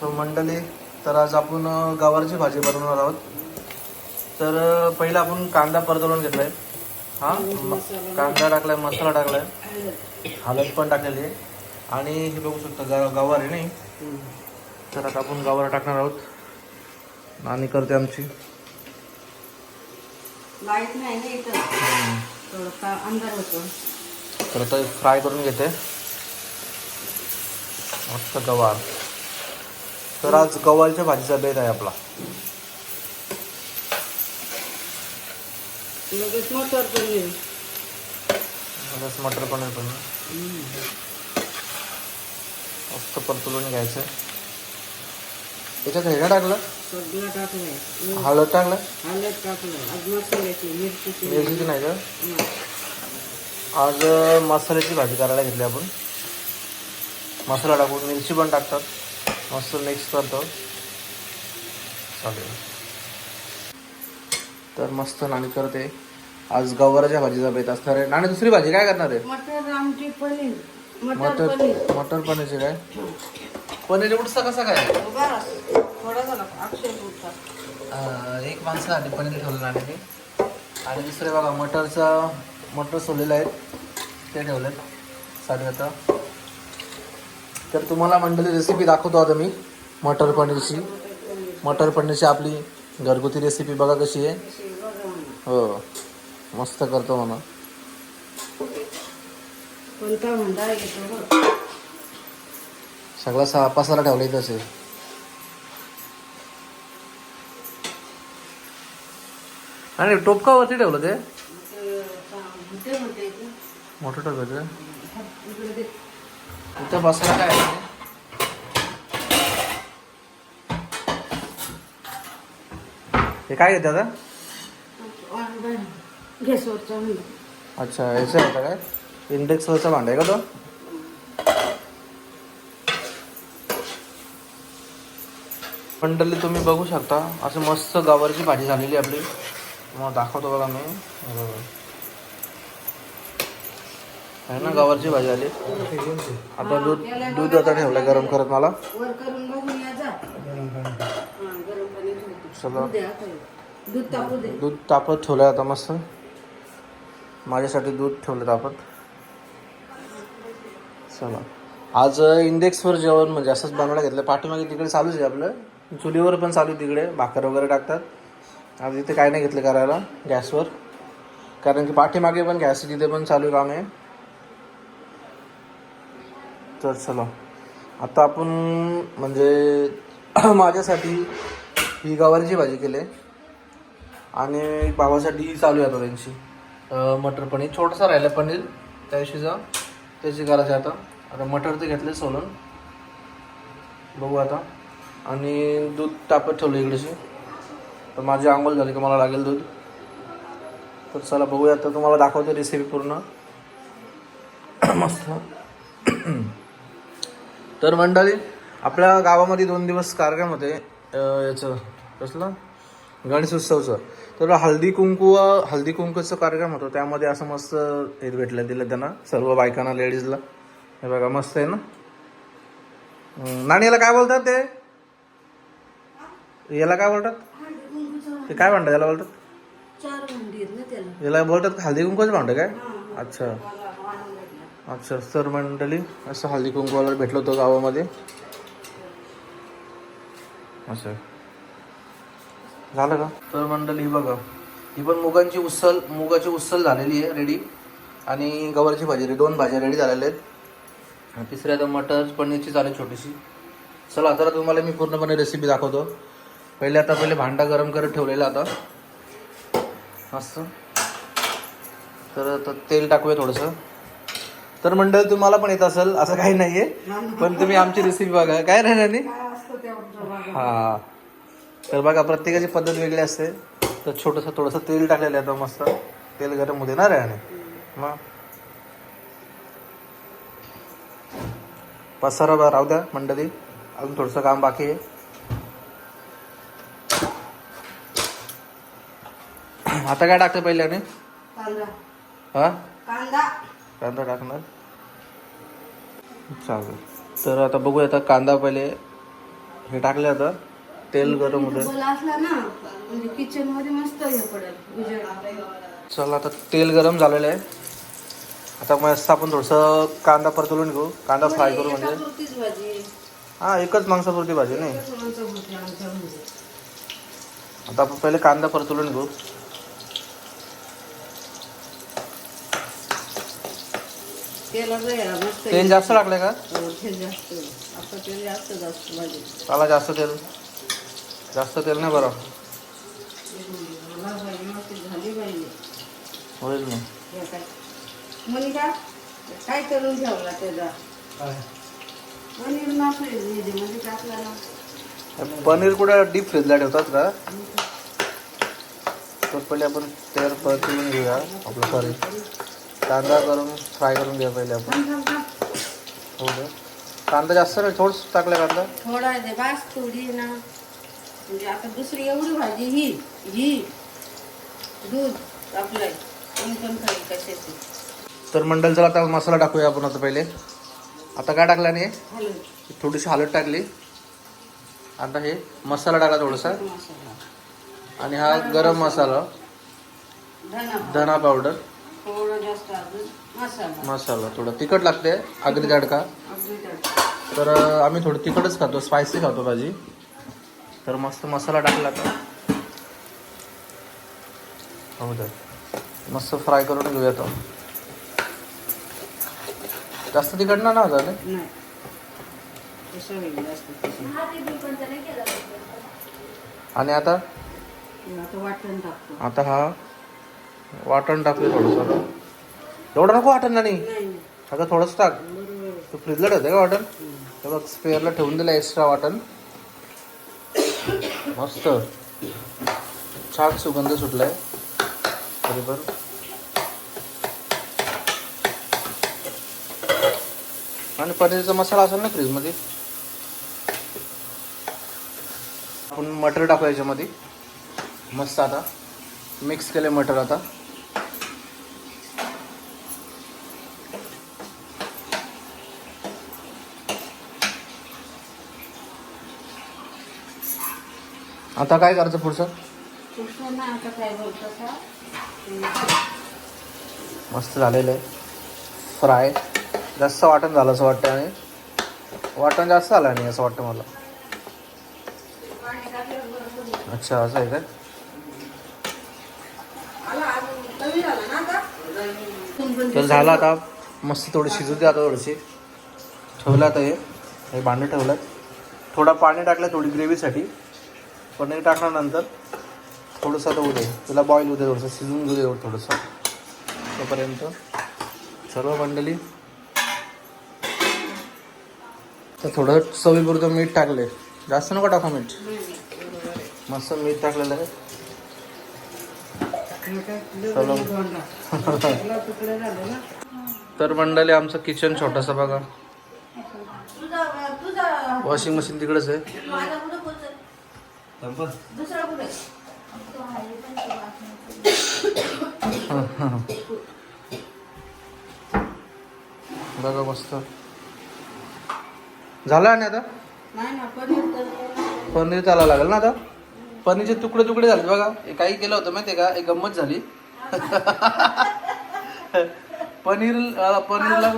So मंडळी तर आज आपण गवारची भाजी बनवणार आहोत. तर पहिला आपण कांदा परतवून घेतलाय. हा म- कांदा टाकलाय मसाला टाकलाय. हळद पण टाकलेली आहे. आणि हे बघू शकता गा गवार आहे नाही? तर आता आपण गवार टाकणार आहोत. आणि करते आमची. लाइट नाही तर आता फ्राय करून घेते. मस्त गवार. तर आज गवारच्या भाजीचा बेत आहे आपला. लगेच मटर पनीर लगेच मटर पनीर पण. मस्त परतवून घ्यायचं. त्याच्यात हे काय टाकलं? सगळं टाकलंय हळद टाकलं? हळद टाकलंय आज मसाल्याची मिरचीची. नाही का. आज मसाल्याची भाजी करायला घेतली आपण. मसाला टाकून मिरची पण टाकतात. मस्त मिक्स करतो. चालेल. तर मस्त नाणी करते. आज गवाराच्या भाजीचा बेत असणार आहे. नाणी दुसरी भाजी काय करणार आहे? मटर आमटी पनीर. मटर मटर पनीर. मटर पनीरचे काय? पनीर उडसा कसा काय? एक माणसासाठी पनीर ठेवलं नाण्याने आणि दुसरे बघा मटरचा मटर सोडलेले आहेत. ते ठेवलेत. साडे आता. तर तुम्हाला मंडळी रेसिपी दाखवतो आता मी. मटर पनीरची. मटर पनीरची आपली घरगुती रेसिपी बघा कशी आहे. हो. मस्त करतो म्हणा. सगळा सा पसारा ठेवला इथं असेल. आणि टोपकावरती ठेवलं ते. मोठं ते? इथं बसायला काय? हे काय घेते आता गॅसवरचा अच्छा याचं होता काय? इंडेक्सवरचा भांडा आहे का तो? मंडळी तुम्ही बघू शकता. असं मस्त गावरची भाजी झालेली आपली. मग दाखवतो बघा मी. आहे ना गावाची भाजी आली. आता दूध दूध आता ठेवलं गरम करत मला. चला. दूध तापत ठेवलं आता मस्त. माझ्यासाठी दूध ठेवलं तापत. चला. आज इंडेक्सवर जेवण म्हणजे असंच बनवायला घेतलं. पाठीमागे तिकडे चालूच आहे आपलं. चुलीवर पण चालू आहे तिकडे. भाकर वगैरे टाकतात. आज इथे काय नाही घेतलं करायला गॅसवर. कारण की पाठीमागे पण गॅस तिथे पण चालू काम आहे. तर चला. आता आपण म्हणजे माझ्यासाठी ही गवारीची भाजी केली आहे. आणि भावासाठी चालू आहे आता त्यांची. मटर पनीर. छोटंसं राहिलं पनीर. त्या दिवशीचं. त्याची करायचं आहे आता. आता मटर ते घेतले सोलून. बघू आता. आणि दूध तापत ठेवलं इकडेशी तर माझी आंघोळ झाली की मला लागेल दूध. तर चला बघूया. आता तुम्हाला दाखवतो रेसिपी पूर्ण. मस्त. तर मंडळी आपल्या गावामध्ये दोन दिवस कार्यक्रम होते. याचं कसलं? गणेश उत्सवचं. तर हळदी कुंकू हळदी कुंकूचा कार्यक्रम होतो. त्यामध्ये असं मस्त हे भेटलं दिलं त्यांना सर्व बायकांना लेडीजला. हे बघा मस्त आहे ना? हम्म, नाणी याला काय बोलतात ते? याला काय बोलतात? ते काय म्हणतात याला बोलतात? याला बोलतात हळदी कुंकूचं भांडं काय? अच्छा. अच्छा सर मंडळी असं हळदी कुंकवाला भेटलो होतो गावामध्ये. असं. झालं का? तर मंडळी ही बघा. ही पण मुगांची उसल मुगाची उसल झालेली आहे रेडी आणि गवारची भाजी रेडी दोन भाज्या रेडी झालेल्या आहेत. तिसऱ्या तिसरी आता मटर पनीरची चालेल छोटीशी. चला आता तुम्हाला मी पूर्णपणे रेसिपी दाखवतो. पहिले आता पहिले भांडा गरम करत ठेवलेला आता. मस्त. तर आता तेल टाकूया थोडंसं. तर मंडळ तुम्हाला पण येत असेल असं काही नाहीये. पण तुम्ही आमची रेसिपी बघा. काय राहणार. हा. तर बघा प्रत्येकाची पद्धत वेगळी असते. तर छोटंसं थोडंसं तेल टाकलेलं आहे मस्त. तेल गरम होते ना रे आणि मग. पसारा राहू द्या मंडळी. अजून थोडंसं काम बाकी आहे. आता काय टाकतं पहिल्याने? हा? कांदा. कांदा टाकणार. चालेल. तर आता बघूया आता कांदा पहिले हे टाकले आता. तेल गरम होतं डबल असला ना म्हणजे किचनमध्ये मस्त हे पडेल उजेड. चला आता तेल गरम झालेलं आहे. आता मस्त आपण थोडंसं कांदा परतवून घेऊ. कांदा फ्राय करू म्हणजे. हां एकच माणसापुरती भाजी नाही. आता आपण पहिले कांदा परतवून घेऊ तेलाचं आहे मस्त तेल जास्त टाकलंय का? हो, तेल जास्त. आहे. आता तेल जास्त जास्त भाजी त्याला जास्त तेल. जास्त तेल नाही बरं. झाली पाहिजे होईल ना. काय? मुलगा काय करून ठेवला त्याचा? पनीर मासे मध्ये टाकला ना. पनीर कुठे डीप फ्रीजला ठेवतात का? तर पहिले आपण तेल परतवून घेऊया. आपलं सॉरी कांदा करून फ्राय करून घ्या पहिले आपण. हो का कांदा जास्त नाही थोडंच टाकलं कांदा. थोडा ते बास थोडी ना. म्हणजे आता दुसरी एवढी भाजी ही ही. दूध आपलं कोण पण खाईल कशाची? तर मंडळ चला आता मसाला टाकूया आपण आता पहिले. आता काय टाकला नाही थोडीशी हळद टाकली. आता हे मसाला टाकला थोडासा. आणि हा गरम मसाला. धना पावडर. थोडं जास्त अजून मसाला. मसाला थोडं. तिखट लागते आगरी तडका अगदी तडका. तर अं, आम्ही थोडं तिखटच खातो स्पायसी खातो भाजी. तर मस्त मसाला टाकला का? हो दे मस्त फ्राय करून घेऊया तो. जास्त तिखट ना ना झालं? नाही. तसं होईल जास्त तसं. आणि आता? हे आता वाटण टाकतो. आता हा? वाटण टाकले थोडंसं. एवढं नको वाटण ना नाही. आता थोडंच टाक. बरोबर. तू फ्रीजला ठेवते का वाटण. तर बघ स्पेअरला ठेवून दिलं एक्स्ट्रा वाटण. मस्त. छान सुगंध सुटलाय. तरी पण. आणि पनीरचा मसाला असेल ना फ्रीजमध्ये? आपण मटर टाकू याच्यामध्ये. मस्त आता. मिक्स केले मटर आता. आता काय करायचं पुढचं? पुढचं ना आता काय बोलतो का? मस्त झालेलं आहे. फ्राय जास्त वाटण झालं असं वाटतं आणि वाटण जास्त झालं नाही असं वाटतं मला. अच्छा असं आहे काय? झाला आता तर झालं आता मस्त थोडी शिजू दे आता थोडीशी. ठेवलं आता हे. हे भांडं ठेवलं. थोडा पाणी टाकलं थोडी ग्रेव्हीसाठी पनीर टाकल्यानंतर थोडंसं आता उदे तुला बॉईल होते थोडंसं शिजून घेऊ दे थोडंसं. तोपर्यंत सर्व मंडळी तर थोडं चवीपुरतं मीठ टाकले जास्त नको टाकू मीठ. मस्त मीठ टाकलेलं आहे. तर मंडळी आमचं किचन छोटंसं बघा. वॉशिंग मशीन तिकडेच आहे. दुसरा कुठे बघा मस्त. झालं आणि आता? नाही ना पनीर त्याला लागेल ना आता? पनीरचे तुकडे तुकडे झाले बघा. हे काही केलं होतं माहितीये का? एक गंमत झाली. पनीर अं, पनीरला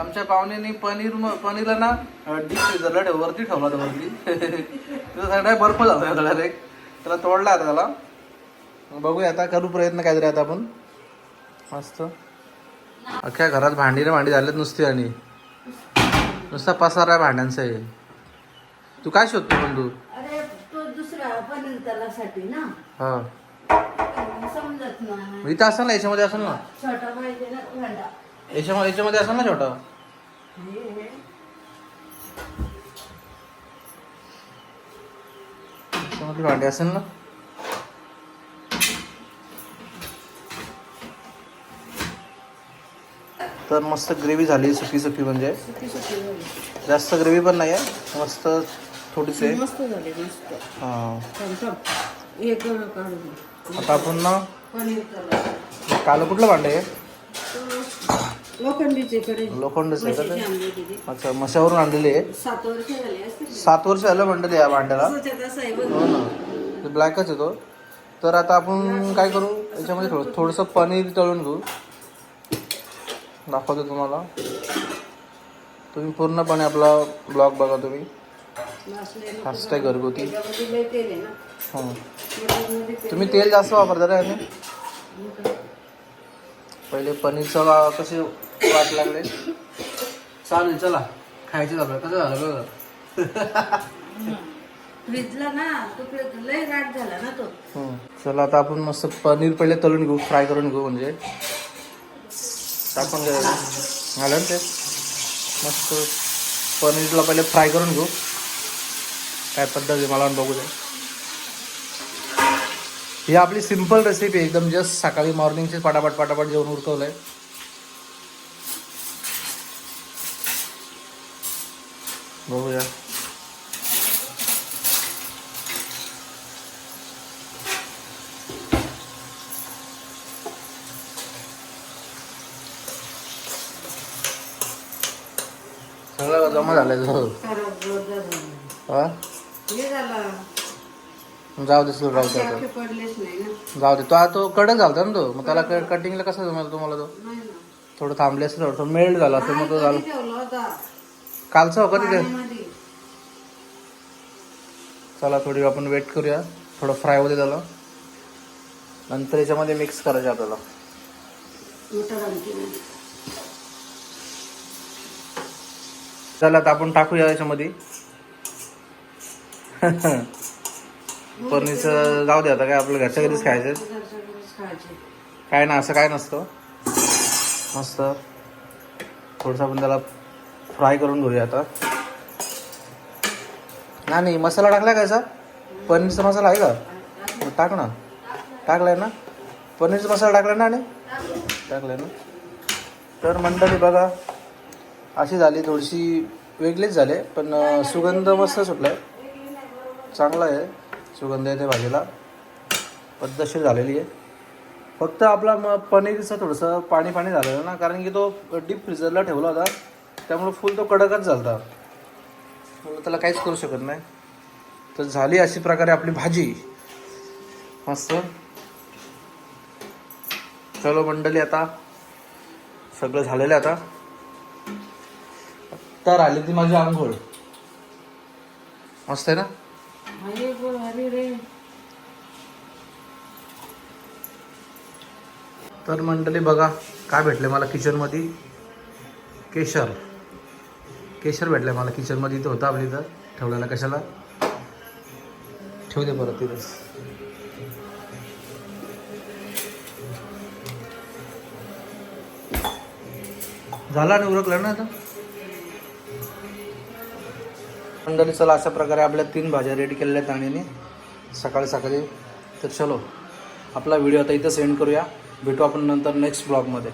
आमच्या पाहुण्यानी पनीर म- पनीरला ना डीप फ्रीजरला ठेव वरती ठेवला होता वरती. सगळा बर्फ झाला सगळा एक. त्याला तोडला आता त्याला. मग बघूया आता करू प्रयत्न काहीतरी आता आपण. मस्त. अख्ख्या घरात भांडी रे भांडी झालेत नुसती आणि. नुसता पसारा आहे भांड्यांचा आहे तू काय शोधतो पण तू? अरे तो दुसरा पनीर ना. हा. समजत इथं असेल ना याच्यामध्ये असेल ना? छोटा पाहिजे ना भांडा याच्यामध्ये याच्यामध्ये असेल ना छोटा? हे हे. याच्यामध्ये भांडी असेल ना? तर मस्त ग्रेव्ही झाली सुकी सुकी म्हणजे. सुकी सुकी झाली. जास्त ग्रेव्ही पण नाही आहे मस्त थोडीशी. आहे. मस्त झाली मस्त. हा. थांब थांब एक काढून दे. आता आपण ना पनीर तला काल कुठलं भांडं आहे? लोखंडीचे का. अच्छा मशावरून आणलेली आहे. सात वर्ष झालं म्हणतात या भांड्याला. हो ना. ते ब्लॅकच येतो तर आता आपण काय करू? याच्यामध्ये थोडं थोडंसं पनीर तळून घेऊ. दाखवतो तुम्हाला. तुम्ही पूर्णपणे आपला ब्लॉग बघा तुम्ही. फास्ट आहे घरगुती हं. तुम्ही तेल जास्त वापरता का याने? पहिले पनीरचं कसे वाट लागले? चालेल चला. खायचे झालं. कसं झालं बघा. फ्रीजला ना तो फ्रीज लय गाठ झाला ना तो. हं. चला आता आपण मस्त पनीर पहिले तळून घेऊ फ्राय करून घेऊ म्हणजे. टाकून घ्यायला घाला ना ते. मस्त पनीरला पहिले फ्राय करून घेऊ. काय पद्धत आहे मला बघू दे. ही आपली सिंपल रेसिपी आहे एकदम जस्ट सकाळी मॉर्निंगचे पटापट पटापट जेवण उरकवलंय. बघूया. सगळं जमा झालंय हा? हे झाला. जाऊ दे सुरू राहू असे दे अख्खे पडलेच नाही ना. जाऊ दे तो आता तो कडक झालता ना तो. मग त्याला कटिंगला कसं जमेल तुम्हाला तो? नाही ना. थोडं थांबले असतं थोडं थोडं मेल्ट झाला असतं मग तो झालं. ठेवला होता? कालचं हो कधी ते पाण्यामध्ये. चला थोडी आपण वेट करूया. थोडं फ्राय होते त्याला. नंतर याच्यामध्ये मिक्स करायचे आपल्याला. आणखी. चला आता आपण टाकूया याच्यामध्ये. पनीरचं जाऊ दे आता काय आपलं घरच्या घरीच खायचं काय ना असं काय नसतं. मस्त. थोडंसं आपण त्याला फ्राय करून घेऊया आता. नाही नाही मसाला टाकला का याचा? पनीरचा मसाला आहे का? टाक ना. टाकलाय ना? पनीरचा मसाला टाकला ना आणि टाकलाय ना. तर मंडळी बघा अशी झाली थोडीशी वेगळीच झाले पण सुगंध मस्त सुटलाय. चांगला आहे. सुगंध येते भाजीला. पद्धतशीर झालेली आहे. फक्त आपला मग पनीरचं थोडंसं पाणी पाणी झालेलं ना कारण की तो डीप फ्रीजरला ठेवला होता. त्यामुळे फुल तो कडकच झाला म्हणून त्याला काहीच करू शकत नाही. तर झाली अशी प्रकारे आपली भाजी. मस्त. चलो मंडळी आता सगळं झालेलं आहे आता. तर आली ती माझी आंघोळ. मस्त आहे ना? अरे बोल अरे रे. तर मंडळी बघा काय भेटले मला किचनमध्ये? केशर. केशर भेटलं मला किचनमध्ये इथं होता आपल्या इथं. ठेवलेला कशाला? ठेवले परत तिथंच झाला आणि उरकलं ना आता? मंडळी चला अशा प्रकारे आपल्या तीन भाज्या रेडी केलेल्या आहेत आणि सकाळी सकाळी. तर चलो आपला व्हिडिओ आता इथं सेंड करूया. भेटू आपण नंतर नेक्स्ट ब्लॉगमध्ये